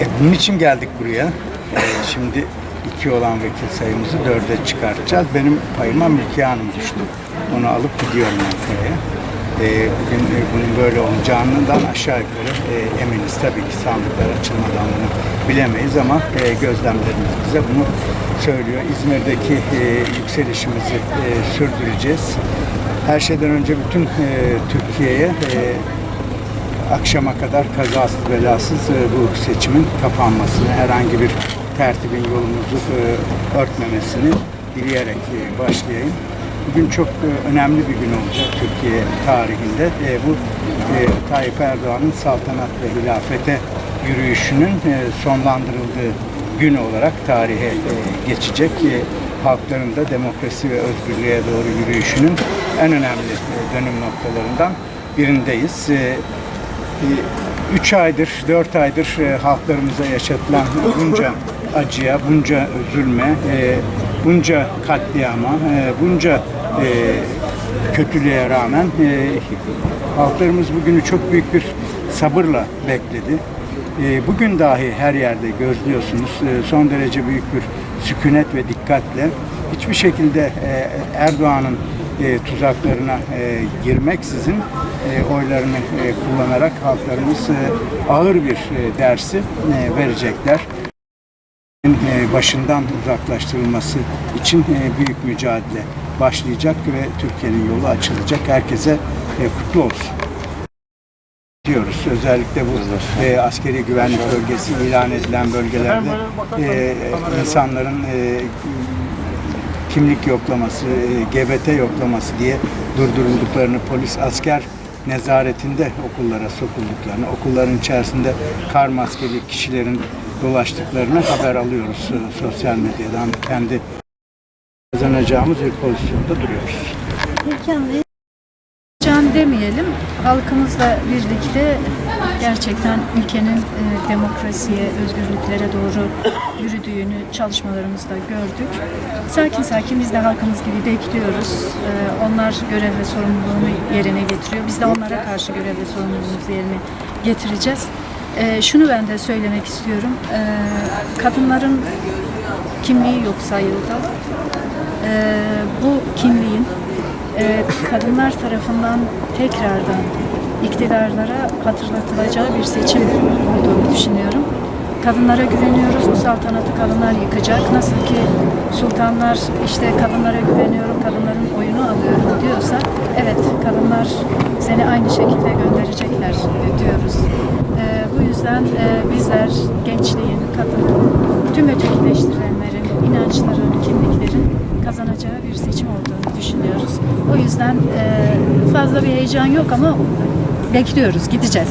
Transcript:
E, bunun için geldik buraya. E, şimdi iki olan vekil sayımızı dörde çıkartacağız. Benim payıma Mülkiye Hanım düştü. Onu alıp gidiyorum Ankara'ya. E, bugün e, bunun böyle olacağından aşağı yukarı e, eminiz. Tabii ki sandıklar açılmadan bunu bilemeyiz ama e, gözlemlerimiz bize bunu söylüyor. İzmir'deki e, yükselişimizi e, sürdüreceğiz. Her şeyden önce bütün e, Türkiye'ye e, akşama kadar kazasız belasız e, bu seçimin kapanmasını, herhangi bir tertibin yolumuzu e, örtmemesini dileyerek e, başlayayım. Bugün çok önemli bir gün olacak Türkiye tarihinde. Bu Tayyip Erdoğan'ın saltanat ve hilafete yürüyüşünün sonlandırıldığı gün olarak tarihe geçecek. Halkların da demokrasi ve özgürlüğe doğru yürüyüşünün en önemli dönüm noktalarından birindeyiz. E, 3 aydır, 4 aydır e, halklarımıza yaşatılan bunca acıya, bunca zulme, e, bunca katliama, e, bunca kötülüğe rağmen halklarımız bugünü çok büyük bir sabırla bekledi. Bugün dahi her yerde gözlüyorsunuz son derece büyük bir sükunet ve dikkatle hiçbir şekilde Erdoğan'ın e, tuzaklarına e, girmeksizin e, oylarını e, kullanarak halklarımız e, ağır bir e, dersi e, verecekler. E, başından uzaklaştırılması için e, büyük mücadele başlayacak ve Türkiye'nin yolu açılacak. Herkese e, kutlu olsun diyoruz. Özellikle bu e, askeri güvenlik bölgesi ilan edilen bölgelerde e, insanların e, kimlik yoklaması, e, GBT yoklaması diye durdurulduklarını, polis asker nezaretinde okullara sokulduklarını, okulların içerisinde kar maskeli kişilerin dolaştıklarını haber alıyoruz e, sosyal medyadan. Kendi kazanacağımız bir pozisyonda duruyoruz. Can demeyelim, halkımızla birlikte gerçekten ülkenin e, demokrasiye, özgürlüklere doğru yürüdüğünü çalışmalarımızda gördük. Sakin sakin biz de halkımız gibi bekliyoruz. E, onlar görev ve sorumluluğunu yerine getiriyor. Biz de onlara karşı görev ve sorumluluğumuzu yerine getireceğiz. E, şunu ben de söylemek istiyorum. E, kadınların kimliği yok sayıldı. E, bu kimliğin e, kadınlar tarafından tekrardan iktidarlara hatırlatılacağı bir seçim olduğunu düşünüyorum. Kadınlara güveniyoruz, bu saltanatı kadınlar yıkacak. Nasıl ki sultanlar işte kadınlara güveniyorum, kadınların oyunu alıyorum diyorsa, evet kadınlar seni aynı şekilde gönderecekler diyoruz. E, bu yüzden e, bizler gençliğin, kadın, tüm ötekileştirilenlerin, inançların, kimliklerin kazanacağı bir seçim olduğunu düşünüyoruz. O yüzden e, fazla bir heyecan yok ama bekliyoruz, gideceğiz.